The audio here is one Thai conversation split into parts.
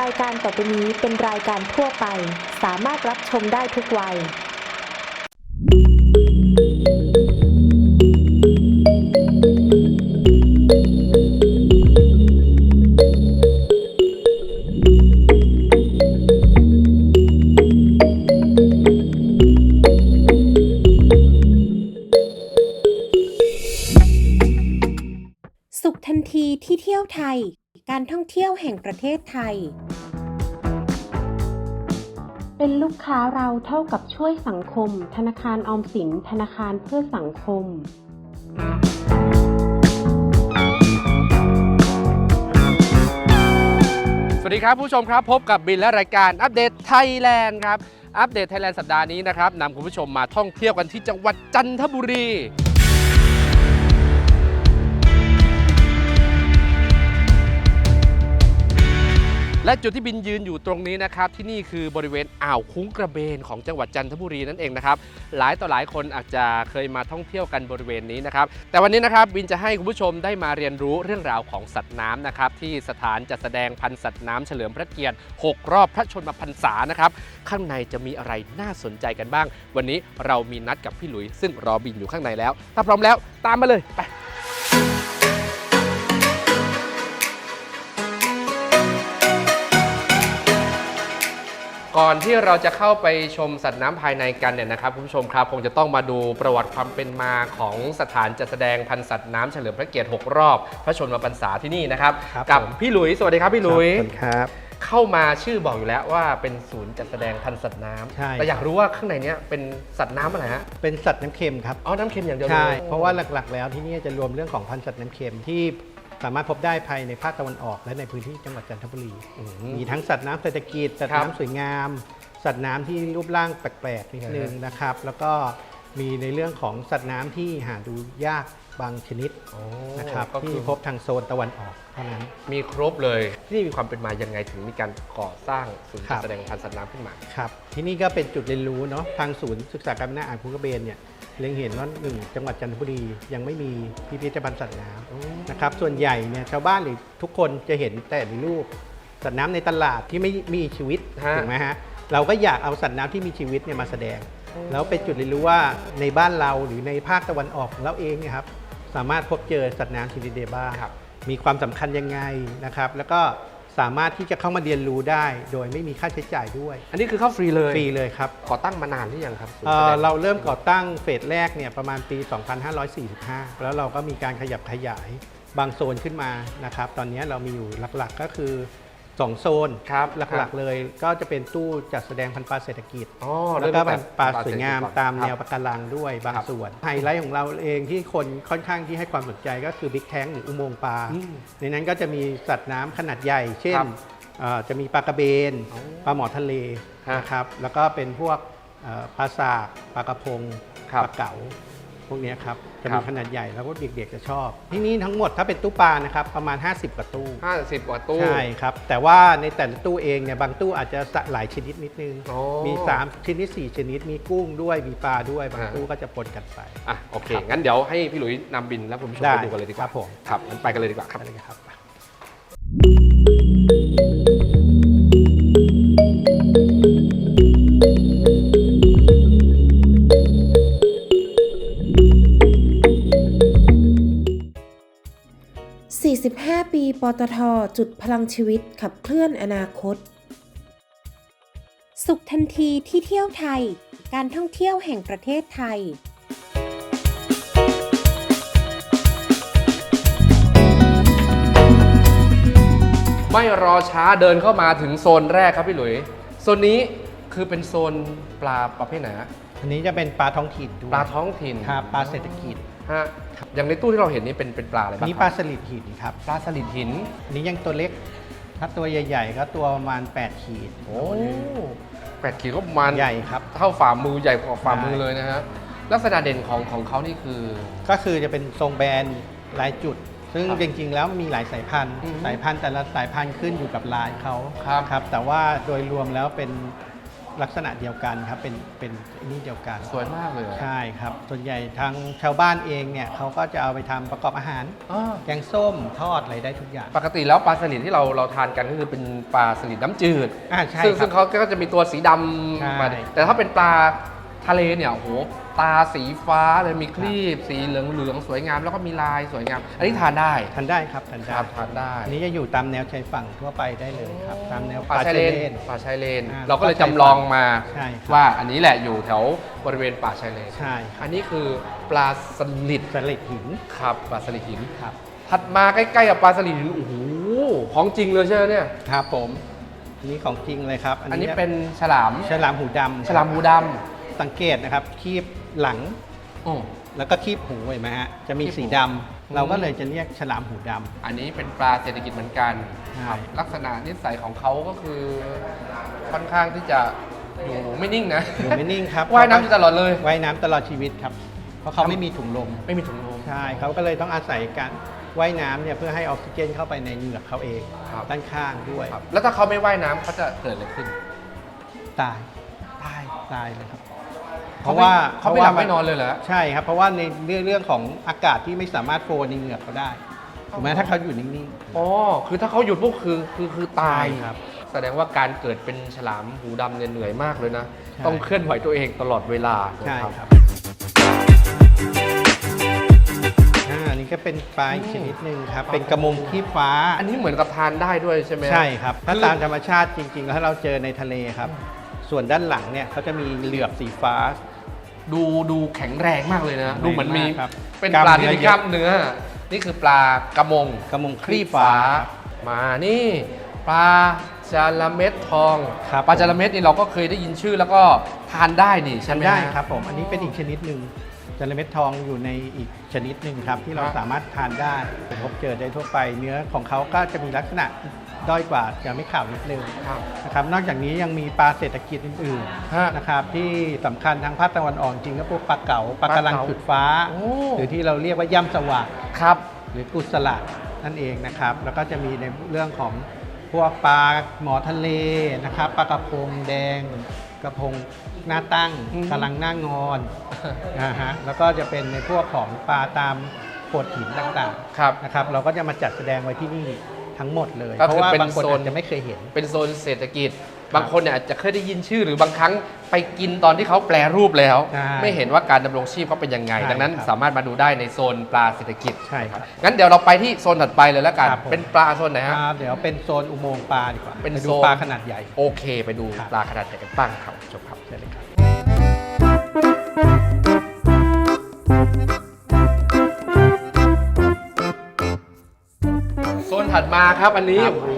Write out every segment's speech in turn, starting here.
รายการต่อไปนี้เป็นรายการทั่วไป สามารถรับชมได้ทุกวัย สุขทันทีที่เที่ยวไทย การท่องเที่ยวแห่งประเทศไทย เป็นลูกค้าเราเท่ากับช่วยสังคม ธนาคารออมสิน ธนาคารเพื่อสังคมสวัสดีครับผู้ชมครับพบกับบินและรายการอัปเดตไทยแลนด์ครับ อัปเดตไทยแลนด์สัปดาห์นี้นะครับนำคุณผู้ชมมาท่องเที่ยวกันที่จังหวัดจันทบุรี และจุดที่บินยืนอยู่ตรงนี้นะครับ ที่นี่คือบริเวณอ่าวคุ้งกระเบนของจังหวัดจันทบุรีนั่นเองนะครับหลายต่อหลายคนอาจจะเคยมาท่องเที่ยวกันบริเวณนี้นะครับ แต่วันนี้นะครับบินจะให้คุณผู้ชมได้มาเรียนรู้เรื่องราวของสัตว์น้ำนะครับที่สถานจัดแสดงพันธุ์สัตว์น้ำเฉลิมพระเกียรติ 6 รอบพระชนมพรรษานะครับข้างในจะมีอะไรน่าสนใจกันบ้าง วันนี้เรามีนัดกับพี่หลุย ซึ่งรอบินอยู่ข้างในแล้ว ถ้าพร้อมแล้วตามมาเลยไป ก่อนที่เราจะเข้าไปชมสัตว์น้ำภายในกันเนี่ยนะครับคุณผู้ชมครับคงจะต้องมาดูประวัติความเป็นมาของสถานจัดแสดงพันธุ์สัตว์น้ำเฉลิมพระเกียรติ 6 รอบ พระชนมพรรษาที่นี่นะครับ ครับกับผม พี่หลุย สวัสดีครับพี่หลุยขอบคุณครับ เข้ามาชื่อบอกอยู่แล้วว่าเป็นศูนย์จัดแสดงพันธุ์สัตว์น้ำใช่ แต่อยากรู้ว่าข้างในเนี้ยเป็นสัตว์น้ำอะไรฮะเป็นสัตว์น้ำเค็มครับ อ๋อน้ำเค็มอย่างเดียวเลย ใช่ เพราะว่าหลักๆ แล้วที่นี่จะรวมเรื่องของพันธุ์สัตว์น้ำเค็มที่ สามารถพบได้ภายในภาคตะวันออก และในพื้นที่จังหวัดจันทบุรีอืมมีทั้งสัตว์น้ำเศรษฐกิจ สัตว์ครับน้ำสวยงาม สัตว์น้ำที่รูปร่างแปลกๆนิดนึงนะครับ แล้วก็มีในเรื่องของสัตว์น้ำที่หาดูยากบางชนิดโอ้นะครับก็ที่คือพบทางโซนตะวันออกเท่านั้น มีครบเลยที่นี่มีความเป็นมายังไงถึงมีการก่อสร้างศูนย์ครัจัดบแสดงพันธุ์สัตว์น้ำขึ้นมาครับที่นี่ก็เป็นจุดเรียนรู้เนาะทางศูนย์ศึกษาการพัฒนาอ่างคูกระเบนเนี่ย เล็งเห็นว่าหนึ่งจังหวัดจันทบุรียังไม่มีพิพิธภัณฑ์สัตว์น้ำนะครับส่วนใหญ่เนี่ยชาวบ้านหรือทุกคนจะเห็นแต่ในรูปสัตว์น้ำในตลาดที่ไม่มีชีวิตฮะ ถูกไหมฮะเราก็อยากเอาสัตว์น้ำที่มีชีวิตเนี่ยมาแสดง แล้วเป็นจุดเรียนรู้ว่าในบ้านเราหรือในภาคตะวันออกของเราเองเนี่ยครับ สามารถพบเจอสัตว์น้ำชนิดใดบ้างครับมีความสำคัญยังไงนะครับ แล้วก็ สามารถที่จะเข้ามาเรียนรู้ได้ โดยไม่มีค่าใช้จ่ายด้วยอันนี้คือเข้าฟรีเลยฟรีเลยครับก่อตั้งมานานหรือยังครับศูนย์เอ่แสอดงเราเริ่มก่อตั้งเฟสแรกเนี่ยประมาณปี 2545 แล้วเราก็มีการขยับขยายบางโซนขึ้นมานะครับ ตอนนี้เรามีอยู่หลักๆก็คือ 2 โซนครับหลักๆเลยก็จะเป็นตู้จัดแสดงพันธุ์ปลาเศรษฐกิจอ๋อแล้วก็เริ่พันตั้ธุ์งปลาแต่สวยงามเศรษฐกิจตามก่อนแนวปะการังด้วยบางครับส่วน ไฮไลท์ของเราเองที่คนค่อนข้างที่ให้ความสนใจก็คือบิ๊กแทงหรืออุโมงค์ปลาอืมในนั้นก็จะมีสัตว์น้ำขนาดใหญ่ เช่นครับเอ่อจะมีปลากระเบนอ๋อปลาหมอทะเลฮะนะครับแล้วก็เป็นพวกเอ่อปลาสากปลากระพงครับปลาเก๋า พวกเนี้ยครับจะครัมีบขนาดใหญ่แล้วก็เด็กๆจะชอบ ที่นี่ทั้งหมดถ้าเป็นตู้ปลานะครับประมาณ 50 กว่าตู้ห้าสิบกว่าตู้ ใช่ครับ แต่ว่าในแต่ละตู้เองเนี่ยบางตู้อาจจะหลายชนิดนิดนึงอ๋อมี 3 ชนิด 4 ชนิด มีกุ้งด้วยมีปลาด้วยบางอ่าตู้ก็จะปนกันไปอะโอเคครับงั้นเดี๋ยวให้พี่หลุยนำบินและคุณผู้ชมได้ไปดูกันเลยดีกว่าครับผมครับงั้นไปกันเลยดีกว่าครับ ตทจุดพลังชีวิตขับเคลื่อนอนาคต สุขทันทีที่เที่ยวไทย การท่องเที่ยวแห่งประเทศไทยไม่รอช้าเดินเข้ามาถึงโซนแรกครับพี่หลุย โซนนี้คือเป็นโซนปลาประเภทไหนฮะอันนี้จะเป็นปลาท้องถิ่นด้วยปลาท้องถิ่นครับปลาเศรษฐกิจ ฮะอย่างในตู้ที่เราเห็นนี่เป็นเป็นปลาอะไรอันบ้างนี้คปลารับสลิดหินครับปลาสลิดหิน อันนี้ยังตัวเล็ก ถ้าตัวใหญ่ๆก็ตัวประมาณ 8 ขีดโอ้แปดขีดก็ประมาณใหญ่ครับ เท่าฝ่ามือใหญ่กว่าฝ่ามือใช่เลยนะฮะลักษณะเด่นของของเขานี่คือ ก็คือจะเป็นทรงแบนลายจุด ซึ่งครับจริงๆ แล้วมีหลายสายพันธุ์ อือฮึสายพันธุ์แต่ละสายพันธุ์ขึ้นอยู่กับลายเขาครับครับแต่ว่าโดยรวมแล้วเป็น ลักษณะเดียวกันครับเป็นเป็นนี่เดียวกันสวยมากเลยอะใช่ครับ ส่วนใหญ่ทางชาวบ้านเองเนี่ยเขาก็จะเอาไปทำประกอบอาหารอ้อแกงส้มทอดอะไรได้ทุกอย่าง ปกติแล้วปลาสลิดที่เราเราทานกันก็คือเป็นปลาสลิดน้ำจืดอ่าใช่ซึ่งครัซึ่บงเขาก็จะมีตัวสีดใช่ำมาแต่ถ้าเป็นปลา ทะเลเนี่ยโอ้โหตาสีฟ้าเลยมีครีบ สีเหลืองเหลืองๆสวยงาม แล้วก็มีลายสวยงาม อันนี้ทานได้ทานได้ครับทานคได้รับทานได้อันนี้จะอยู่ตามแนวชายฝั่งทั่วไปได้เลยครับตามแนวปลาชายเลนนปลาชายเลนอ่าเราก็เลยจำลองมาใช่ครับว่าอันนี้แหละอยู่แถวบริเวณป่าชายเลนใช่ครับอันนี้คือปลาสลิดสลิดหินครับปลาสลิดหินครับถัดมาใกล้ๆกับปลาสลิดหินโอ้โหของจริงเลยใช่ไหมเนี่ยครับผมอันนี้ของจริงเลยครับ อันนี้เป็นฉลามฉลามหูดำฉลามหูด สังเกตนะครับคีบหลังำโอ้แล้วก็คีบหูเห็นไหมฮะจะมีคีบหูสีดำเราก็เลยจะเรียกฉลามหูดำ อันนี้เป็นปลาเศรษฐกิจเหมือนกันใช่ ครับลักษณะนิสัยของเขาก็คือค่อนข้างที่จะอยู่ไม่นิ่งนะอยู่ไม่นิ่งครับว่ายน้ำอยู่ตลอดเลย ว่ายน้ำตลอดชีวิตครับ เพราะเขาไม่มีถุงลม ไม่มีถุงลม ใช่เขาก็เลยต้องอาศัยการว่ายน้ำเนี่ยเพื่อให้ออกซิเจนเข้าไปในเหงือกเขาเองครับ ด้านข้างด้วยครับแล้วถ้าเขาไม่ว่ายน้ำเขาจะเกิดอะไรขึ้นตายตายตายเลยครับ เพเขาราะไม่ว่าเขาไม่หลับไม่นอนเลยเหรอใช่ครับ เพราะว่าในเรื่องเรื่องของอากาศที่ไม่สามารถโฟนในเหงือกเขาได้ถูกไหมถ้าเขาอยู่นิ่งอ๋อคือถ้าเขาหยุดปุ๊บคือคือคือๆตายใช่ครับ แสดงว่าการเกิดเป็นฉลามหูดำเนี่ยเหนื่อยมากเลยนะใช่ต้องเคลื่อนไหวตัวเองตลอดเวลาใช่นะครับอ่าอันนี้ก็เป็นปลาอีกชนิดหนึ่งครับ เป็นกระมงขี้ฟ้า อันนี้เหมือนกับทานได้ด้วยใช่ไหมใช่ครับ ถ้าคือตามธรรมชาติจริงๆ แล้วถ้าเราเจอในทะเลครับ ส่วนด้านหลังเนี่ยเขาจะมีเหลือบสีฟ้า ดูดูแข็งแรงมากเลยนะแข็งแรงดูเหมือนมีมากครับเป็นกล้ามปลาที่เนื้อมีกล้ามเนื้อนี่คือปลากระมงกระมงคครีรีบบฟ้าฟ้าครับมานี่ปลาจาระเม็ดทองครับ ปลาจาระเม็ดนี่เราก็เคยได้ยินชื่อแล้วก็ทานได้นี่ใช่ไหมทำได้ฮะ ครับผมอันนี้เป็นอีกชนิดหนึ่งจระเม็ดทองอยู่ในอีกชนิดหนึ่งครับ ที่เราครับ สามารถทานได้พบเจอได้ทั่วไป เนื้อของเขาก็จะมีลักษณะ ด้อยกว่าจะไม่ขาวนิดนึงครับนะครับนอกจากนี้ยังมีปลาเศรษฐกิจอื่นฮะๆนะครับที่สำคัญทางภาคตะวันออกจริงก็พวกปลาเก๋าปลากระลังปลาเก๋าจุดฟ้าโอ้หรือที่เราเรียกว่าย่ำสว่างครับหรือกุศลานั่นเองนะครับ แล้วก็จะมีในเรื่องของพวกปลาหมอทะเลนะครับปลากระพงแดงกระพงหน้าตั้งอืมกำลังหน้างอนนะฮะแล้วก็จะเป็นในพวกของปลาตามโขดหินต่างครับๆนะครับ เราก็จะมาจัดแสดงไว้ที่นี่ ทั้งหมดเลย ก็เพคือราะว่าเป็นบางคนโซน อาจจะไม่เคยเห็น เป็นโซนเศรษฐกิจ บางคนเนี่ยอาจจะเคยได้ยินชื่อหรือบางครั้งไปกินตอนที่เขาแปลรูปแล้ว ใช่ไม่เห็นว่าการดำรงชีพเขาเป็นยังไง ใช่ดังนั้นครับ สามารถมาดูได้ในโซนปลาเศรษฐกิจ ใช่ครับ งั้นเดี๋ยวเราไปที่โซนถัดไปเลยแล้วกัน ครับผม เป็นปลาโซนไหนฮะ อ่าเดี๋ยวเป็นโซนอุโมงค์ปลาดีกว่าเป็นไปดูโซน ปลาขนาดใหญ่ โอเค ไปดูครับ ปลาขนาดใหญ่กันบ้างครับชมครับใช่เลย ถัดมาครับอันนี้ครับ โอ้โห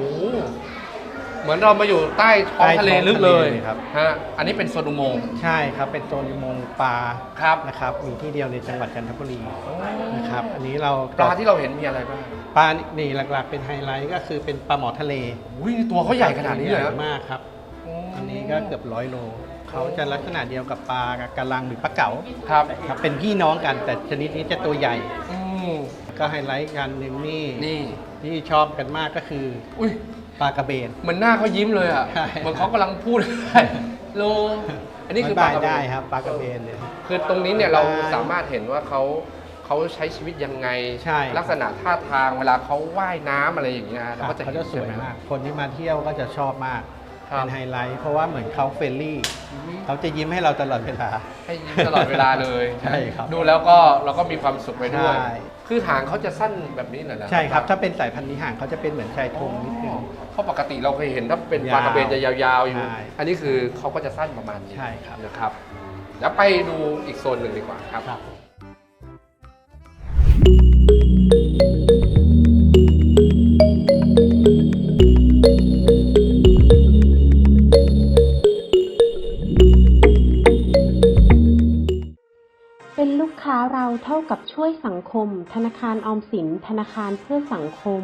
เหมือนเรามาอยู่ใต้ท้องทะเลใต้ท้องลึกเลยทะเลเลยครับ ฮะอันนี้เป็นโซนอุโมงค์ใช่ครับเป็นโซนอุโมงค์ปลาครับนะครับมีที่เดียวในจังหวัดจันทบุรีนะครับอันนี้เราปลาที่เราเห็นมีอะไรบ้างปลานี่หลักๆ เป็นไฮไลท์ก็คือเป็นปลาหมอทะเลอุ้ยตัวเขาใหญ่ขนาดนี้เลยใหเหรญ่อมากครับ อันนี้ก็เกือบร้อยโล เขาจะลักษณะเดียวกับปลากระลังหรือปลาเก๋าครับครับเป็นพี่น้องกันแต่ชนิดนี้จะตัวใหญ่ อืม ก็ไฮไลท์กันหนึ่งนี่นี่ ที่ชอบกันมากก็คืออุ้ยปลากระเบน เหมือนหน้าเขายิ้มเลยอะใช่ เหมือนเขากำลังพูด โล อันนี้คือปบาลายกระเบได้นครับปลากระเบนเนี่ย คือตรงนี้เนี่ยเราบ๊ายบายสามารถเห็นว่าเขาเขาใช้ชีวิตยังไง ใช่ ลักษณะท่าทางเวลาเขาว่ายน้ำอะไรอย่างเงี้ยเราก็จะเขาเห็นจะสวยใช่ไหมาก คนที่มาเที่ยวก็จะชอบมาก ครับ เป็นไฮไลท์ เพราะว่าเหมือนเขาเฟรนลี่เขาจะยิ้มให้เราตลอดเวลา ให้ยิ้มตลอดเวลาเลย ใช่ครับดูแล้วก็เราก็มีความสุขไปด้วย ใช่ คือหางเขาจะสั้นแบบนี้เหรอนะใช่ครับ ถ้าเป็นสายพันธุ์นี้ห่างเขาจะเป็นเหมือนชายธงนิดนึง เพราะปกติเราเคยเห็นถ้าเป็นปลากระเบนจะยาวๆอยู่ ใช่อันนี้คือเขาก็จะสั้นประมาณนี้ใช่ครับ นะครับ แล้วไปดูอีกโซนหนึ่งดีกว่าครับ ครับ ท่ากับช่วยสังคม ธนาคารออมสิน ธนาคารเพื่อสังคม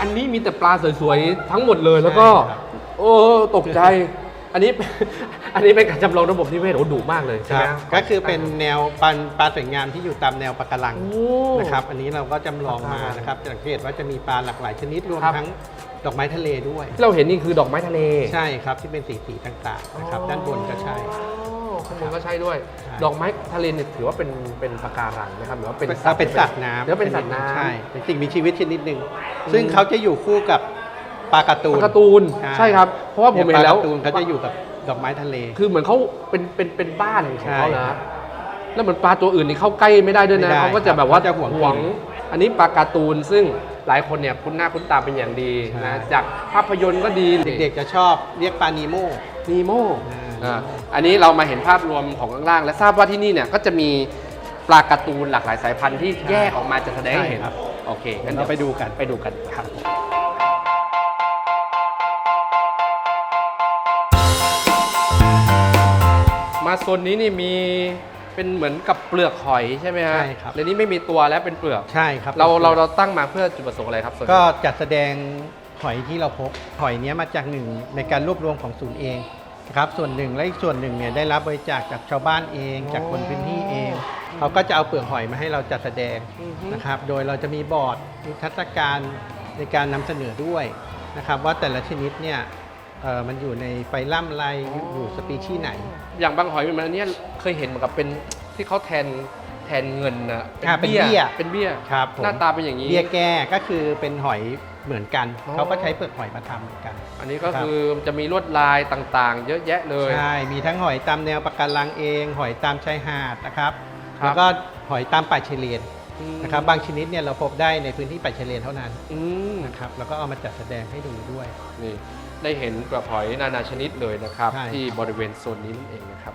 อันนี้มีแต่ปลาสวยๆ ทั้งหมดเลยแล้วก็ใช่ครับโอ้ตกใจ อันนี้ อันนี้เป็นการจำลองระบบนิเวศโอ้ดุมากเลยใช่ไหมครับ ก็คือเป็นแนวปลาปลาสวยงามที่อยู่ตามแนวปะการังโอ้นะครับ อันนี้เราก็จำลองมาปะการังนะครับจะสังเกตว่าจะมีปลาหลากหลายชนิดรวมครับ ทั้ง ดอกไม้ทะเลด้วย ที่เราเห็นนี่คือดอกไม้ทะเลใช่ครับที่เป็นสีสีๆต่างๆนะครับด้านบนก็ใช่อ๋อข้างบนก็ใช่ด้วย ใช่ ดอกไม้ทะเลเนี่ยถือว่าเป็นเป็นปะการังนะครับหรือว่าเป็นถ้าเป็นสัตว์น้ำหรือว่าเป็นสัตว์น้ำใช่เป็นสิ่งมีชีวิตชนิดหนึ่งซึ่งเขาจะอยู่คู่กับปลาการ์ตูนปลาการ์ตูนใช่ครับ เพราะว่าผมเห็นแล้ว ปลาการ์ตูนเขาจะอยู่กับดอกไม้ทะเล คือเหมือนเขาเป็นเป็นเป็นบ้านของเขาใช่ครันะบแล้วเหมือนปลาตัวอื่นนี่เข้าใกล้ไม่ได้ด้วยนะไม่ได้เขาก็จะแบบว่าเขาจะห่วงกิน อันนี้ปลาการ์ตูนซึ่งหลายคนเนี่ยคุ้นหน้าคุ้นตาเป็นอย่างดีใช่นะ จากภาพยนตร์ก็ดีเด็กๆจะชอบเรียกปลานีโมนีโมอ่าอ่าอันนี้เรามาเห็นภาพรวมของข้างล่าง และทราบว่าที่นี่เนี่ยก็จะมีปลาการ์ตูนหลากหลายสายพันธุ์ที่แยกออกมาจะแสดงให้เห็นใช่ครับโอเคงั้งั้นนเราเดี๋ยวไปดูกันไปดูกันครับมาโซนนี้นี่มี เป็นเหมือนกับเปลือกหอยใช่ไหมฮะใช่ครับ ในนี้ไม่มีตัวแล้วเป็นเปลือก ใช่ครับเราเราเราตั้งมาเพื่อจุดประสงค์อะไรครับโซนนี้ก็จัดแสดงหอยที่เราพบหอยเนี้ยมาจากหนึ่งในการรวบรวมของศูนย์เองนะครับส่วนหนึ่งและอีกส่วนหนึ่งเนี่ยได้รับบริจาคจากชาวบ้านเอง จากคนพื้นที่เอง เขาก็จะเอาเปลือกหอยมาให้เราจัดแสดงอือฮึนะครับ โดยเราจะมีบอร์ดมีทัศการในการนำเสนอด้วยนะครับ ว่าแต่ละชนิดเนี่ย เอ่อมันอยู่ในไฟลัมอะไรอยู่สปีชีส์ไหน อย่างบางหอยมันอันเนี้ยเคยเห็นเหมือนกับเป็นที่เขาแทนแทนเงินนะอ่าเป็นเบี้ย เป็นเบี้ยครับผมหน้าตาเป็นอย่างนี้ เบี้ยแก้ก็คือเป็นหอยเหมือนกัน อ๋อ เขาก็ใช้เปลือกหอยมาทำเหมือนกัน อันนี้ก็ครับ คือจะมีลวดลายต่างๆ เยอะแยะเลย ใช่ มีทั้งหอยตามแนวปะการังเอง หอยตามชายหาดนะครับ ครับ แล้วก็หอยตามป่าชายเลนอืม นะครับบางชนิดเนี่ยเราพบได้ในพื้นที่ป่าชายเลนเท่านั้นอืมนะครับแล้วก็เอามาจัดแสดงให้ดูด้วย นี่ได้เห็นเปลือกหอยนานาชนิดเลยนะครับ ใช่ ที่ครับบริเวณโซนนี้นั่นเองนะครับ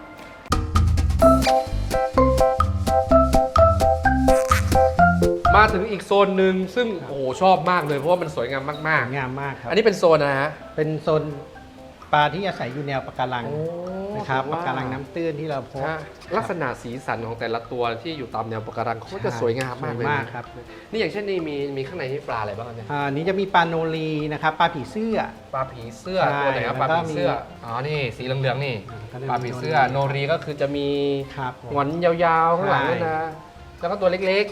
มาถึงอีกโซนหนึ่งซึ่งโอ้โหชอบมากเลยเพราะว่ามันสวยงามมากสวยงามมากครับๆอันนี้เป็นโซนนะฮะ เป็นโซนปลาที่อาศัยอยู่แนวปะการังโอ้ นะครับถือปะว่าการังน้ำตื้นที่เราพบฮะลักษณะสีสันของแต่ละตัวที่อยู่ตามแนวปะการังเขาก็จะใช่สวยงามมากเลยสวยนะมากครับนี่อย่างเช่นนี่มีมีข้างในนี่ปลาอะไรบ้างครับเนี่ยอ่าอันนี้จะมีปลาโนรีนะครับปลาผีเสื้อปลาผีเสื้อใช่ตัวไหนครับปลาแล้วก็ผีเสื้อมีอ๋อนี่สีเหลืองๆนี่ก็จะมีปลาผีเสื้อโนรีก็คือจะมีครับผมหงอนยาวๆข้างหลังใช่ด้วยนะแล้วก็ตัวเล็ก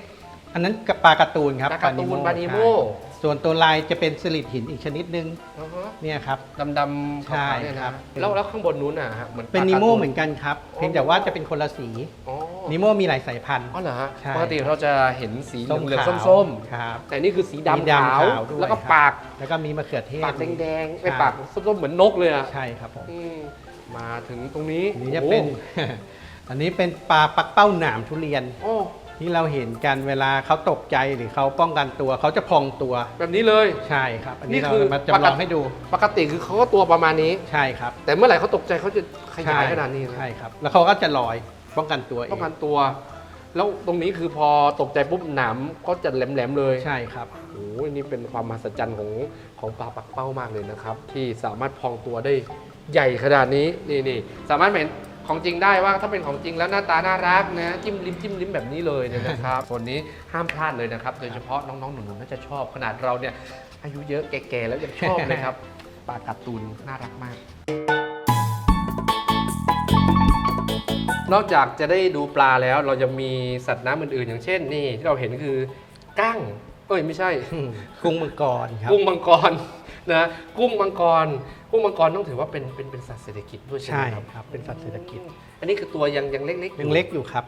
อันนั้นกับปลาการ์ตูนครับปลาการ์ตูนปลานิโมใช่ ส่วนตัวลายจะเป็นสลิดหินอีกชนิดนึงๆอือฮะเนี่ยครับ ดำๆใช่ขาวๆเนี่ยครันะบ แล้วแล้วข้างบนนู้นน่ะฮะเหมือนเป็นปลานิการ์โมตูเหมือนกันครับเพียงแต่ว่าจะเป็นคนละสีอ๋อนิโมมีหลายสายพันธุ์ อ๋อเหรอฮะใช่ ปกติเราจะเห็นสีเหส้มลืองขาวๆส้มครับ ๆแต่นี่คือสีสีดำดำขาวขาวด้วยแล้วก็ครับ ปาก แล้วก็มีมะเขือเทศปากแดงๆใช่ไม่ปากส้มๆเหมือนนกเลยอะใช่ครับผมอืมมาถึงตรงนี้อันนี้จะเป็น โอ้อันนี้เป็นปลาปักเป้าหนามทุเรียนโอ้ ที่เราเห็นกันเวลาเขาตกใจหรือเขาป้องกันตัวเขาจะพองตัวแบบนี้เลย ใช่ครับ อันนี่นี้เราคือมาจำลองให้ดูปกติคือเขาก็ตัวประมาณนี้ ใช่ครับแต่เมื่อไหร่เขาตกใจเขาจะขยายขนาดนี้นะใช่ครับ แล้วเขาก็จะลอยป้องกันตัวเอป้องงกันตัว แล้วตรงนี้คือพอตกใจปุ๊บหนามก็จะแหลมๆเลย ใช่ครับ โอ้ยนี่เป็นความมหัศจรรย์ของของปลาปักเป้ามากเลยนะครับ ที่สามารถพองตัวได้ใหญ่ขนาดนี้นี่นี่สามารถเห็น ของจริงได้ว่าถ้าเป็นของจริงแล้วหน้าตาน่ารักนะจิ้มลิ้มจิ้มลิ้มแบบนี้เลยเนี่ยนะครับส่วนนี้ห้ามพลาดเลยนะครับ โดยเฉพาะน้องๆหนูๆน่าจะชอบขนาดเราเนี่ยอายุเยอะแก่ๆแล้วยังชอบเลยครับปลาการ์ตูนน่ารักมากนอกจากจะได้ดูปลาแล้วเรายังมีสัตว์น้ำอื่นๆ อย่างเช่นนี่ที่เราเห็นคือ กั้ง เอ้ยไม่ใช่ กุ้งมังกรครับ กุ้งมังกร นะกุ้งมังกร กุ้งมังกรต้องถือว่าเป็นเป็นเป็นสัตว์เศรษฐกิจด้วยใช่ไหใช่มครับ ครับ เป็นสัตว์เศรษฐกิจอันนี้คือตัวยังยังเล็กๆอยังเล็กอยู่ครับ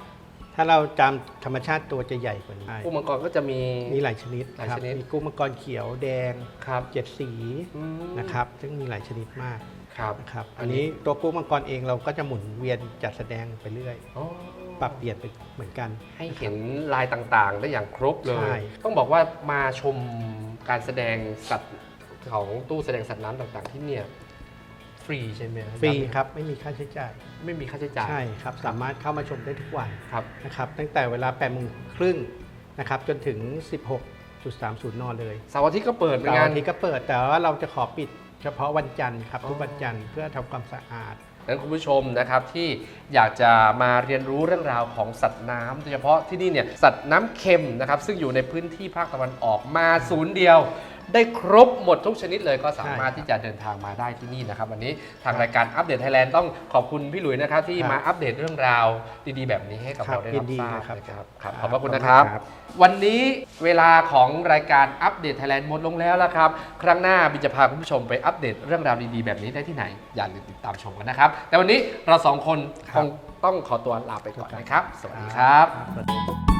ถ้าเราจำธรรมชาติตัวจะใหญ่กว่านี้กุ้งมังกรก็จะมี มีหลายชนิดหลายครับชนิด มีกุ้งมังกรเขียวแดงครับเจ็ดสีอืมนะครับ ซึ่งมีหลายชนิดมากครับ นะครับ อัอันนนี้ นี้ตัวกุ้งมังกรเองเราก็จะหมุนเวียนจัดแสดงไปเรื่อย อ๋อ ปรับเปลี่ยนไปเหมือนกัน ให้เห็นลายต่างๆ ได้อย่างครบเลใช่ ย ต้องบอกว่ามาชมการแสดงสัตว์ ของตู้แสดงสัตว์น้ำต่างๆ ที่เนี่ยฟรีใช่ไหมฟรีครับไม่มีค่าใช้จ่าย ไม่มีค่าใช้จ่ายใช่ครับ สามารถเข้ามาชมได้ทุกวันครับนะครับ ตั้งแต่เวลา8โมงครึ่งนะครับจนถึง 16.30นเลยเสาร์อาทิตย์ก็เปิดเหมือนเสากัร์นอาทิตย์ก็เปิดแต่ว่าเราจะขอปิดเฉพาะวันจันทร์ครับทุกวันจันทร์เพื่อทำความสะอาดดังนั้นคุณผู้ชมนะครับที่อยากจะมาเรียนรู้เรื่องราวของสัตว์น้ำโดยเฉพาะที่นี่เนี่ยสัตว์น้ำเค็มนะครับซึ่งอยู่ในพื้นที่ภาคตะวันออกมาศูนย์เดียว ได้ครบหมดทุกชนิดเลยก็สามารถใช่ครับที่จะเดินทางมาได้ที่นี่นะครับ วันนี้ทางรายการอัปเดตไทยแลนด์ต้องขอบคุณพี่หลุยส์นะครับที่ครับมาอัปเดตเรื่องราวดีๆ แบบนี้ให้กับครับเราได้ยิรับนดีทราบนะครับนะครับครับขอบพระคุณนะครับครับ วันนี้เวลาของรายการอัปเดตไทยแลนด์หมดลงแล้วละครับ ครั้งหน้าบินจะพาคุณผู้ชมไปอัปเดตเรื่องราวดีๆ แบบนี้ได้ที่ไหน อย่าลืมติดตามชมกันนะครับ แต่วันนี้เราสองคนคครับงต้องขอตัวลาไปก่อนนะครับ สวัสดีครับสวัสดี